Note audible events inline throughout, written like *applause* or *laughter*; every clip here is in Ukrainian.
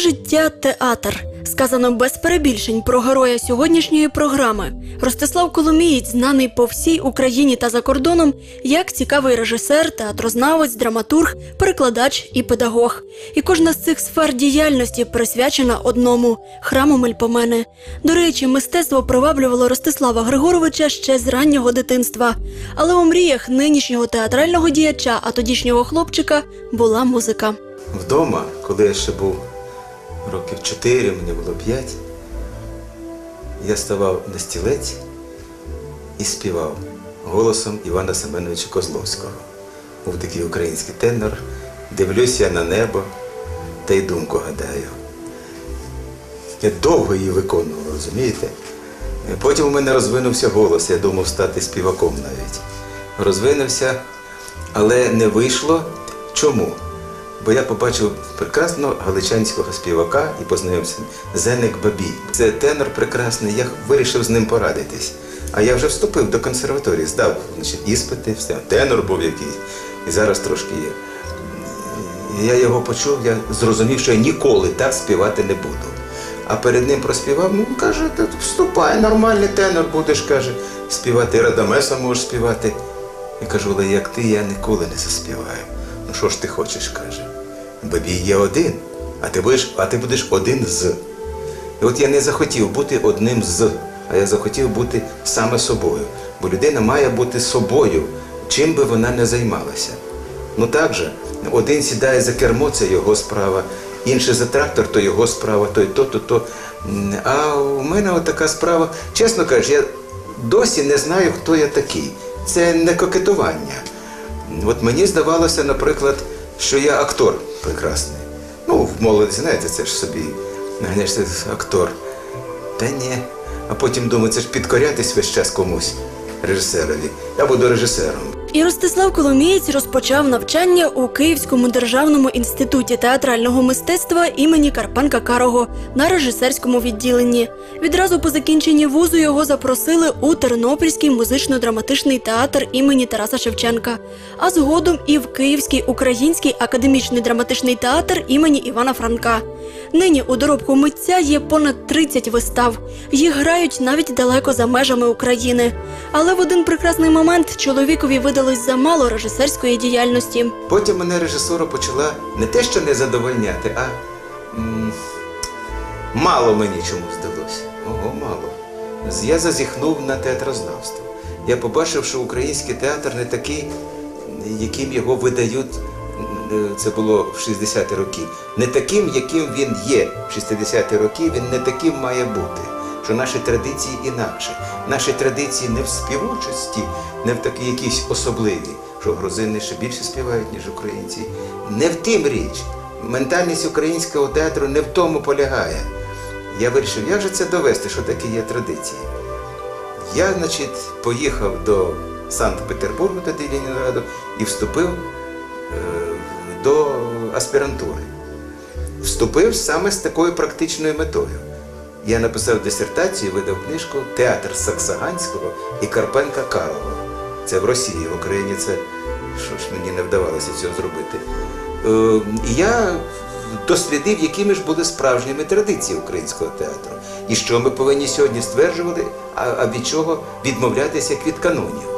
життя театр. Сказано без перебільшень про героя сьогоднішньої програми. Ростислав Коломієць, знаний по всій Україні та за кордоном, як цікавий режисер, театрознавець, драматург, перекладач і педагог. І кожна з цих сфер діяльності присвячена одному храму Мельпомени. До речі, мистецтво приваблювало Ростислава Григоровича ще з раннього дитинства. Але у мріях нинішнього театрального діяча, а тодішнього хлопчика, була музика. Вдома, коли я ще був років 4, мені було 5, я ставав на стілець і співав голосом Івана Семеновича Козловського. Був такий український тенор. Дивлюся на небо та й думку гадаю. Я довго її виконував, розумієте? Потім у мене розвинувся голос, я думав стати співаком навіть. Розвинувся, але не вийшло. Чому? Бо я побачив прекрасного галичанського співака і познайомився Зеник Бабій. Це тенор прекрасний, я вирішив з ним порадитись. А я вже вступив до консерваторії, здав значить, іспити, все. тенор був якийсь, і зараз трошки є. Я його почув, я зрозумів, що я ніколи так співати не буду. А перед ним проспівав, ну каже, «Та вступай, нормальний тенор будеш, каже, співати, Радамеса можеш співати. Я кажу, але як ти, я ніколи не заспіваю. Ну що ж ти хочеш, каже. Бабій є один, а ти будеш, а ти будеш один з. І от я не захотів бути одним з, а я захотів бути саме собою. Бо людина має бути собою, чим би вона не займалася. Ну так же, один сідає за кермо, це його справа, інший за трактор, то його справа, той то, то, то. А у мене от така справа, чесно кажучи, я досі не знаю, хто я такий. Це не кокетування. От мені здавалося, наприклад, що я актор прекрасний. Ну, в молодості, знаєте, це ж собі, це актор. Та ні. А потім думаю, це ж підкорятись весь час комусь, режисерові. Я буду режисером. І Ростислав Коломієць розпочав навчання у Київському державному інституті театрального мистецтва імені Карпенка Карого на режисерському відділенні. Відразу по закінченні вузу його запросили у Тернопільський музично-драматичний театр імені Тараса Шевченка, а згодом і в Київський український академічний драматичний театр імені Івана Франка. Нині у доробку митця є понад 30 вистав. Їх грають навіть далеко за межами України. Але в один прекрасний момент чоловікові видалось замало режисерської діяльності. Потім мене режисура почала не те, що не задовольняти, а мало мені чому здалося. Ого, мало. Я зазіхнув на театрознавство. Я побачив, що український театр не такий, яким його видають. Це було в 60-ті роки. Не таким, яким він є в 60-ті роки, він не таким має бути. Що наші традиції інакше. Наші традиції не в співочості, не в такій якійсь особливій, що грузини ще більше співають, ніж українці. Не в тим річ. Ментальність українського театру не в тому полягає. Я вирішив, як же це довести, що таке є традиції. Я, значить, поїхав до Санкт-Петербургу тоді Ленінграду і вступив е, до аспірантури. Вступив саме з такою практичною метою. Я написав дисертацію, видав книжку Театр Саксаганського і Карпенка Карого. Це в Росії, в Україні це що ж мені не вдавалося цього зробити. Е, і я дослідив, якими ж були справжніми традиції українського театру. І що ми повинні сьогодні стверджувати, а, а від чого відмовлятися як від канонів.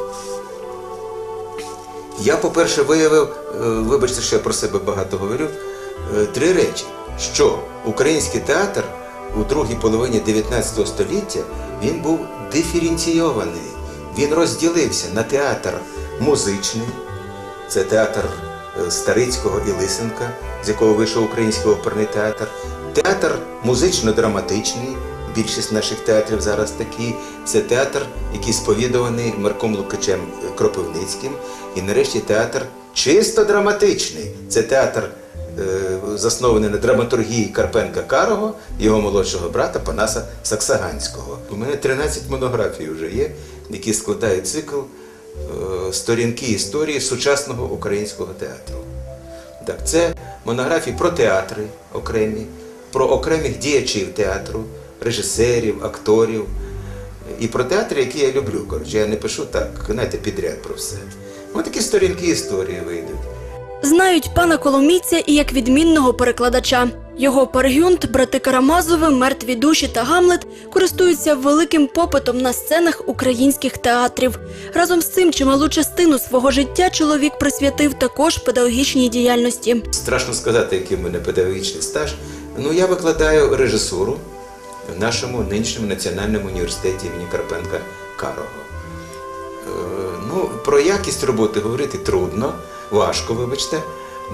Я, по-перше, виявив, е, вибачте, що я про себе багато говорю, е, три речі: що український театр у другій половині 19 століття він був диференційований. Він розділився на театр музичний, це театр е, Старицького і Лисенка, з якого вийшов український оперний театр, театр музично-драматичний. Більшість наших театрів зараз такі. Це театр, який сповідуваний Марком Лукачем Кропивницьким. І нарешті театр чисто драматичний. Це театр, е, заснований на драматургії Карпенка Карого, його молодшого брата Панаса Саксаганського. У мене 13 монографій вже є, які складають цикл е, сторінки історії сучасного українського театру. Так, це монографії про театри окремі, про окремих діячів театру, режисерів, акторів. І про театри, які я люблю. Коротше, я не пишу так, знаєте, підряд про все. Ось такі сторінки історії вийдуть. Знають пана Коломійця і як відмінного перекладача. Його Паргюнт, брати Карамазови, мертві душі та Гамлет користуються великим попитом на сценах українських театрів. Разом з цим чималу частину свого життя чоловік присвятив також педагогічній діяльності. Страшно сказати, який в мене педагогічний стаж. Ну, я викладаю режисуру в нашому нинішньому національному університеті імені Карпенка Карого. Е, Ну, про якість роботи говорити трудно, важко, вибачте.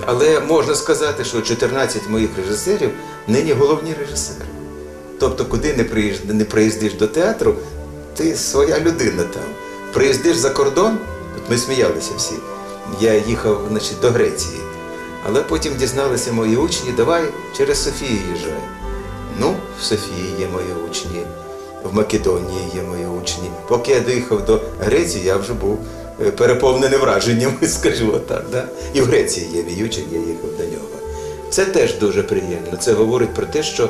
Але можна сказати, що 14 моїх режисерів нині головні режисери. Тобто, куди не приїжд- не приїздиш до театру, ти своя людина там. Приїздиш за кордон, от ми сміялися всі. Я їхав значить, до Греції. Але потім дізналися мої учні, давай через Софію їжджай. Ну, в Софії є мої учні, в Македонії є мої учні. Поки я доїхав до Греції, я вже був е, переповнений враженням, *laughs* скажу отак. Да? І в Греції є учень, я їхав до нього. Це теж дуже приємно. Це говорить про те, що,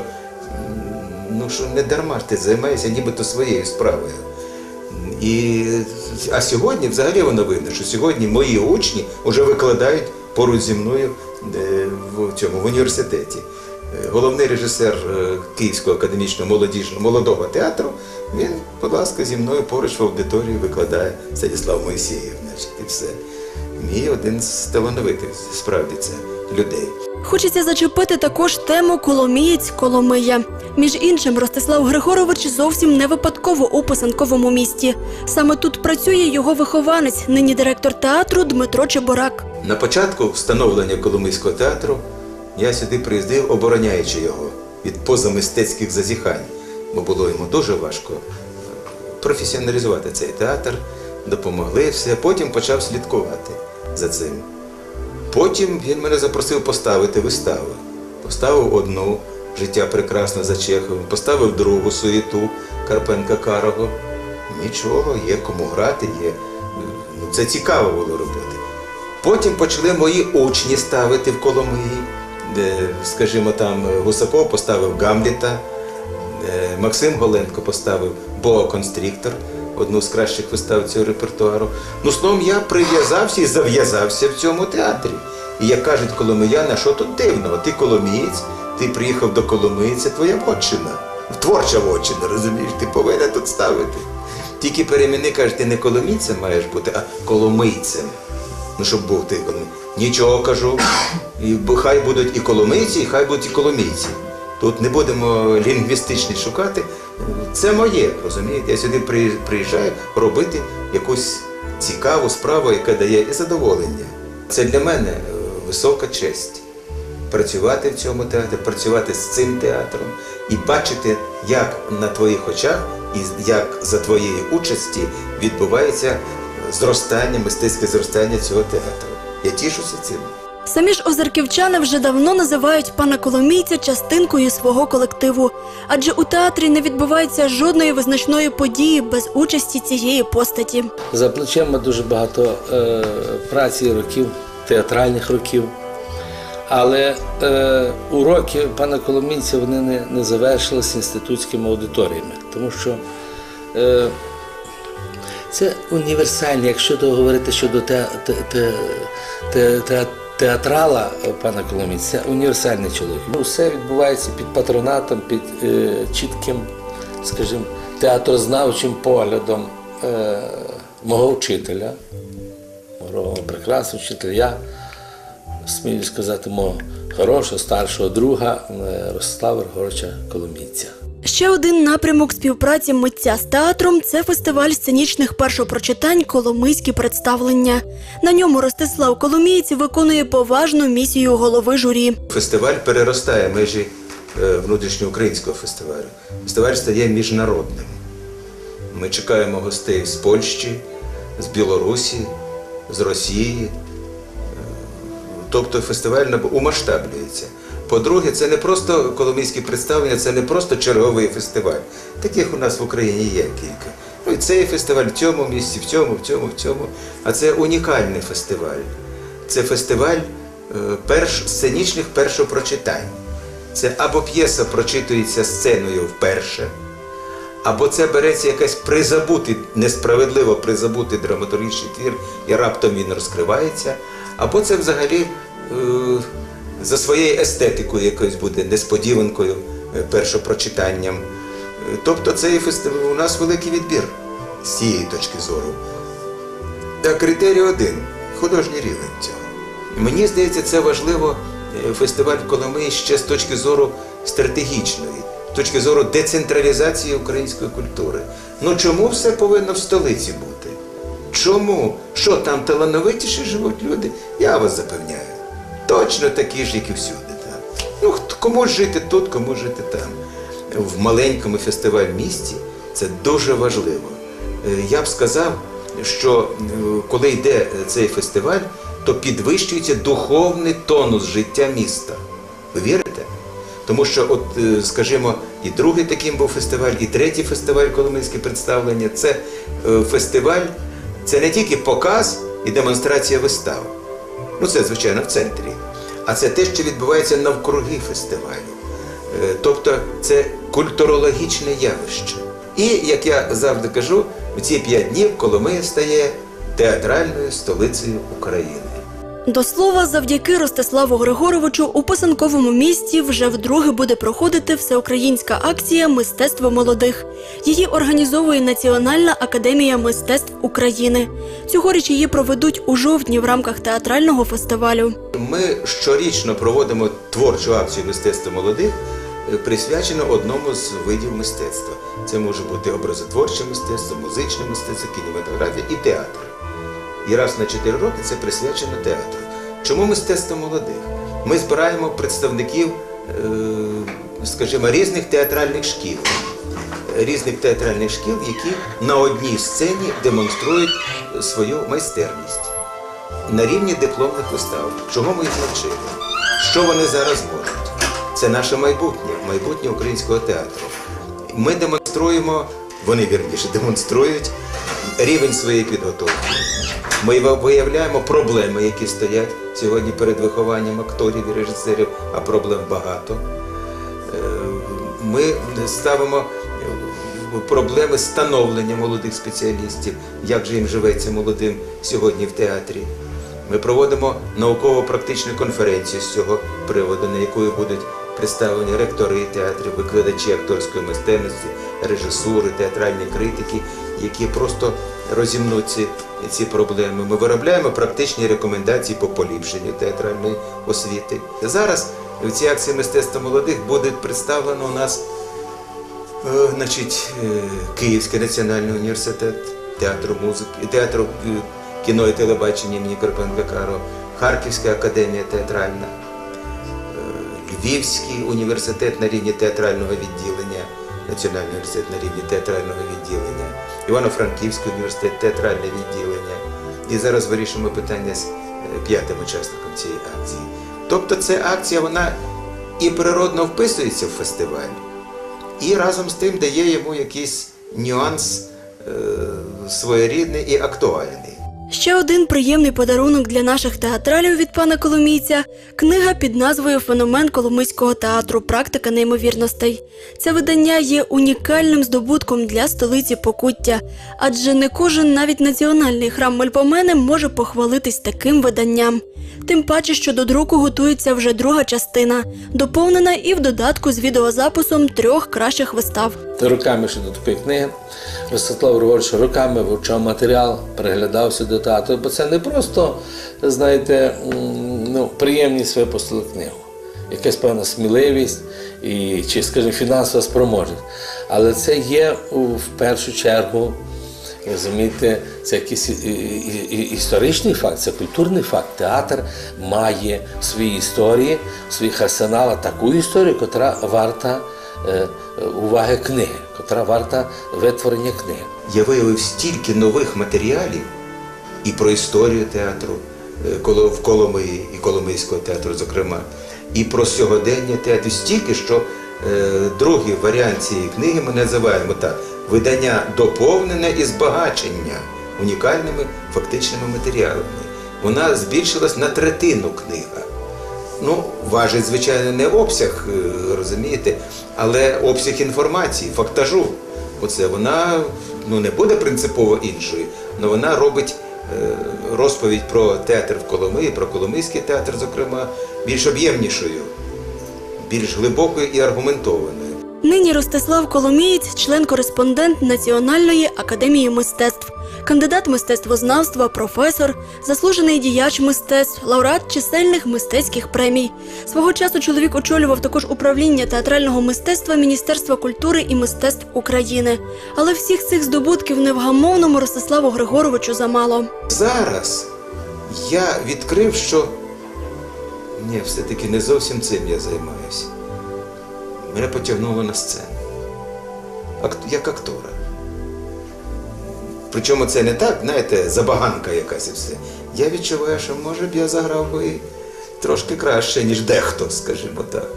ну, що не дарма ж ти займаєшся нібито своєю справою. І, а сьогодні взагалі воно видно, що сьогодні мої учні вже викладають поруч зі мною е, в цьому в університеті. Головний режисер е, Київського академічного молодіжного молодого театру, він, будь ласка, зі мною поруч в аудиторії викладає Станіслав Моїсеєв, значить, і все. Мій один з талановитих, справді це людей. Хочеться зачепити також тему Коломієць Коломия. Між іншим, Ростислав Григорович зовсім не випадково у писанковому місті. Саме тут працює його вихованець, нині директор театру Дмитро Чеборак. На початку встановлення Коломийського театру я сюди приїздив, обороняючи його від позамистецьких зазіхань, бо було йому дуже важко професіоналізувати цей театр, допомогли все. Потім почав слідкувати за цим. Потім він мене запросив поставити виставу. Поставив одну життя прекрасне за Чеховим, поставив другу суєту Карпенка Карого. Нічого, є кому грати, є. Ну, це цікаво було робити. Потім почали мої учні ставити в Коломиї, скажімо, там Гусаков поставив Гамліта, е, Максим Голенко поставив Боа Констріктор, одну з кращих вистав цього репертуару. Ну, словом, я прив'язався і зав'язався в цьому театрі. І як кажуть коломияни, що тут дивного? Ти коломієць, ти приїхав до Коломиї, це твоя вотчина. Творча вотчина, розумієш, ти повинен тут ставити. Тільки переміни, каже, ти не коломійцем маєш бути, а коломийцем. Ну, щоб був ти. Нічого кажу. І хай будуть і коломийці, і хай будуть і коломійці. Тут не будемо лінгвістичні шукати. Це моє, розумієте? Я сюди приїжджаю робити якусь цікаву справу, яка дає і задоволення. Це для мене е, висока честь працювати в цьому театрі, працювати з цим театром і бачити, як на твоїх очах і як за твоєї участі відбувається зростання, мистецьке зростання цього театру. Я тішуся цим. Самі ж озерківчани вже давно називають пана Коломійця частинкою свого колективу, адже у театрі не відбувається жодної визначної події без участі цієї постаті. За плечима дуже багато е, праці і років, театральних років. Але е, уроки пана Коломійця вони не, не завершилися інститутськими аудиторіями, тому що е, це універсальні, якщо то говорити щодо те, те, те, те, те, театрала пана Коломійця, це універсальний чоловік. Ну, Все відбувається під патронатом, під е, чітким, скажімо, театрознавчим поглядом е, мого вчителя, мого прекрасного вчителя. Смію сказати, мого хорошого старшого друга е, Ростислава Григоровича Коломійця. Ще один напрямок співпраці митця з театром це фестиваль сценічних першопрочитань Коломийські представлення. На ньому Ростислав Коломієць виконує поважну місію голови журі. Фестиваль переростає межі е, внутрішньоукраїнського фестивалю. Фестиваль стає міжнародним. Ми чекаємо гостей з Польщі, з Білорусі, з Росії. Е, Тобто фестиваль умасштаблюється. По-друге, це не просто коломийські представлення, це не просто черговий фестиваль. Таких у нас в Україні є кілька. Ну і цей фестиваль в цьому місці, в цьому, в цьому, в цьому. А це унікальний фестиваль. Це фестиваль е, перш, сценічних першопрочитань. Це або п'єса прочитується сценою вперше, або це береться якась призабутий, несправедливо призабутий драматургічний твір, і раптом він розкривається, або це взагалі е, за своєю естетикою якоюсь буде несподіванкою, е, першопрочитанням. Е, Тобто цей фестиваль у нас великий відбір з цієї точки зору. Та критерій один художній рівень цього. Мені здається, це важливо е, фестиваль в Коломиї ще з точки зору стратегічної, з точки зору децентралізації української культури. Ну чому все повинно в столиці бути? Чому? Що там талановитіші живуть люди? Я вас запевняю. Точно такі ж, як і всюди. Там. Ну, кому жити тут, кому жити там. В маленькому фестиваль місті це дуже важливо. Е, Я б сказав, що е, коли йде цей фестиваль, то підвищується духовний тонус життя міста. Ви вірите? Тому що, от, е, скажімо, і другий таким був фестиваль, і третій фестиваль Коломийське представлення це фестиваль, це не тільки показ і демонстрація вистав. Ну, це, звичайно, в центрі. А це те, що відбувається навкруги фестивалю. Е, Тобто це культурологічне явище. І, як я завжди кажу, в ці п'ять днів Коломия стає театральною столицею України. До слова, завдяки Ростиславу Григоровичу у писанковому місті вже вдруге буде проходити всеукраїнська акція Мистецтво молодих. Її організовує Національна академія мистецтв України. Цьогоріч її проведуть у жовтні в рамках театрального фестивалю. Ми щорічно проводимо творчу акцію мистецтва молодих, е, присвячену одному з видів мистецтва. Це може бути образотворче мистецтво, музичне мистецтво, кінематографія і театр. І раз на 4 роки це присвячено театру. Чому мистецтво молодих? Ми збираємо представників, е, скажімо, різних театральних шкіл. Різних театральних шкіл, які на одній сцені демонструють свою майстерність на рівні дипломних вистав. Чого ми їх навчили? Що вони зараз можуть? Це наше майбутнє, майбутнє українського театру. Ми демонструємо, вони вірніше демонструють рівень своєї підготовки. Ми виявляємо проблеми, які стоять сьогодні перед вихованням акторів і режисерів, а проблем багато. Е, Ми ставимо проблеми становлення молодих спеціалістів, як же їм живеться молодим сьогодні в театрі. Ми проводимо науково-практичну конференцію з цього приводу, на якої будуть представлені ректори театрів, викладачі акторської мистецтвості, режисури, театральні критики, які просто розімнуть ці, проблеми. Ми виробляємо практичні рекомендації по поліпшенню театральної освіти. Зараз в цій акції мистецтва молодих буде представлено у нас Е, Значить, е, Київський національний університет театру музики, театру е, кіно і телебачення імені Карпенка Каро, Харківська академія театральна, Львівський університет на рівні театрального відділення, Національний університет на рівні театрального відділення, Івано-Франківський університет театральне відділення. І зараз вирішимо питання з е, п'ятим учасником цієї акції. Тобто ця акція вона і природно вписується в фестиваль і разом з тим дає йому якийсь нюанс е, своєрідний і актуальний. Ще один приємний подарунок для наших театралів від пана Коломійця книга під назвою Феномен Коломийського театру. Практика неймовірностей. Це видання є унікальним здобутком для столиці Покуття, адже не кожен навіть національний храм Мельпомени може похвалитись таким виданням. Тим паче, що до друку готується вже друга частина, доповнена і в додатку з відеозаписом трьох кращих вистав. Роками ще до такої книги. Ростислав Григорович роками вивчав матеріал, переглядався до театру, бо це не просто, знаєте, ну, приємність випустили книгу. Якась певна сміливість і, чи, скажімо, фінансова спроможність. Але це є в першу чергу, розумієте, це якийсь історичний факт, це культурний факт. Театр має в своїй історії, в своїх арсеналах таку історію, яка варта е, уваги книги, котра варта витворення книги. Я виявив стільки нових матеріалів і про історію театру е, в Коломиї і Коломийського театру, зокрема, і про сьогодення театру. Стільки, що другий варіант цієї книги ми називаємо так: видання доповнене і збагачення унікальними фактичними матеріалами. Вона збільшилась на третину книга. Ну, важить, звичайно, не обсяг, е, розумієте, але обсяг інформації, фактажу. Оце вона ну, не буде принципово іншою, але вона робить е, розповідь про театр в Коломиї, про Коломийський театр, зокрема, більш об'ємнішою, більш глибокою і аргументованою. Нині Ростислав Коломієць, член-кореспондент Національної академії мистецтв, кандидат мистецтвознавства, професор, заслужений діяч мистецтв, лауреат чисельних мистецьких премій. Свого часу чоловік очолював також управління театрального мистецтва Міністерства культури і мистецтв України. Але всіх цих здобутків невгамовному Ростиславу Григоровичу замало. Зараз я відкрив, що ні, все-таки не зовсім цим я займаюся. Мене потягнуло на сцену. Як актора. Причому це не так, знаєте, забаганка якась і все. Я відчуваю, що може б я заграв би трошки краще, ніж дехто, скажімо так.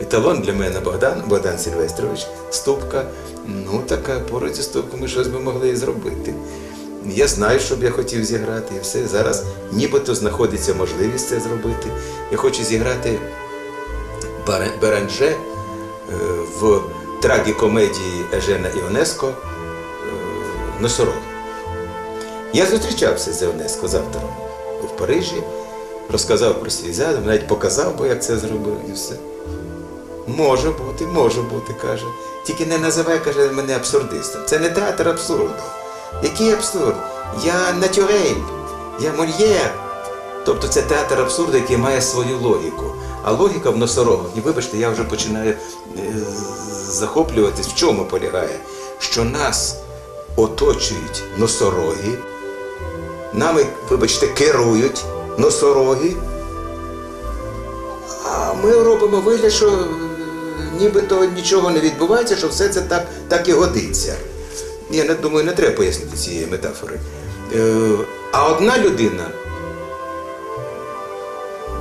Еталон для мене Богдан, Богдан Сильвестрович, ступка. Ну, така поруч зі ступкою ми щось би могли і зробити. Я знаю, що б я хотів зіграти, і все. Зараз нібито знаходиться можливість це зробити. Я хочу зіграти Беранже е, в трагікомедії Ежена Іонеско е, Носорог. Я зустрічався з Іонеско з автором в Парижі, розказав про свій задум, навіть показав, бо як це зробив, і все. Може бути, може бути, каже. Тільки не називай, каже, мене абсурдистом. Це не театр абсурду. Який абсурд? Я натюрель, я мольєр. Тобто це театр абсурду, який має свою логіку. А логіка в носорогах, і вибачте, я вже починаю е, захоплюватись, в чому полягає, що нас оточують носороги, нами, вибачте, керують носороги, а ми робимо вигляд, що е, нібито нічого не відбувається, що все це так, так і годиться. Я не думаю, не треба пояснити цієї метафори. Е, а одна людина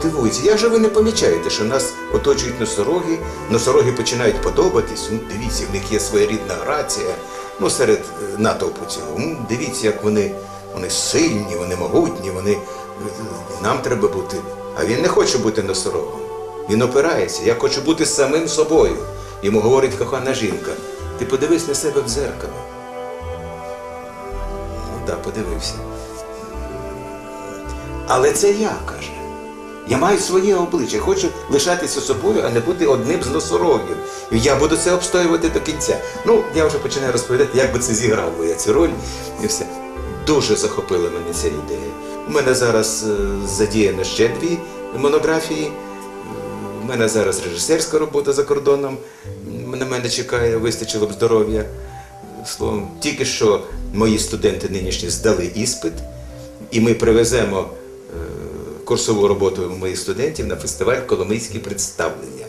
дивується, як же ви не помічаєте, що нас оточують носороги, носороги починають подобатись, ну, дивіться, в них є своєрідна грація, ну, серед е, натовпу цього. Ну, дивіться, як вони, вони сильні, вони могутні, вони, е, нам треба бути. А він не хоче бути носорогом. Він опирається. Я хочу бути самим собою. Йому говорить кохана жінка. Ти подивись на себе в дзеркало. Так, подивився. Але це я, каже. Я маю своє обличчя, хочу лишатися собою, а не бути одним з носорогів. І я буду це обстоювати до кінця. Ну, я вже починаю розповідати, як би це зіграв би я цю роль і все. Дуже захопила мене ця ідея. У мене зараз е, задіяно ще дві монографії. У мене зараз режисерська робота за кордоном. На мене чекає, вистачило б здоров'я. Словом, тільки що мої студенти нинішні здали іспит, і ми привеземо е, курсову роботу моїх студентів на фестиваль Коломийські представлення.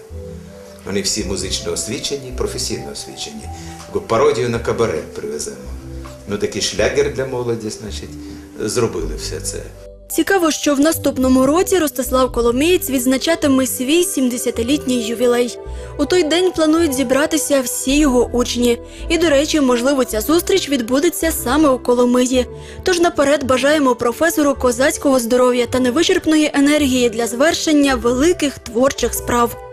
Вони всі музично освічені, професійно освічені. Таку Пародію на кабаре привеземо. Ну, такий шлягер для молоді, значить, зробили все це. Цікаво, що в наступному році Ростислав Коломієць відзначатиме свій 70-літній ювілей. У той день планують зібратися всі його учні. І, до речі, можливо, ця зустріч відбудеться саме у Коломиї. Тож наперед бажаємо професору козацького здоров'я та невичерпної енергії для звершення великих творчих справ.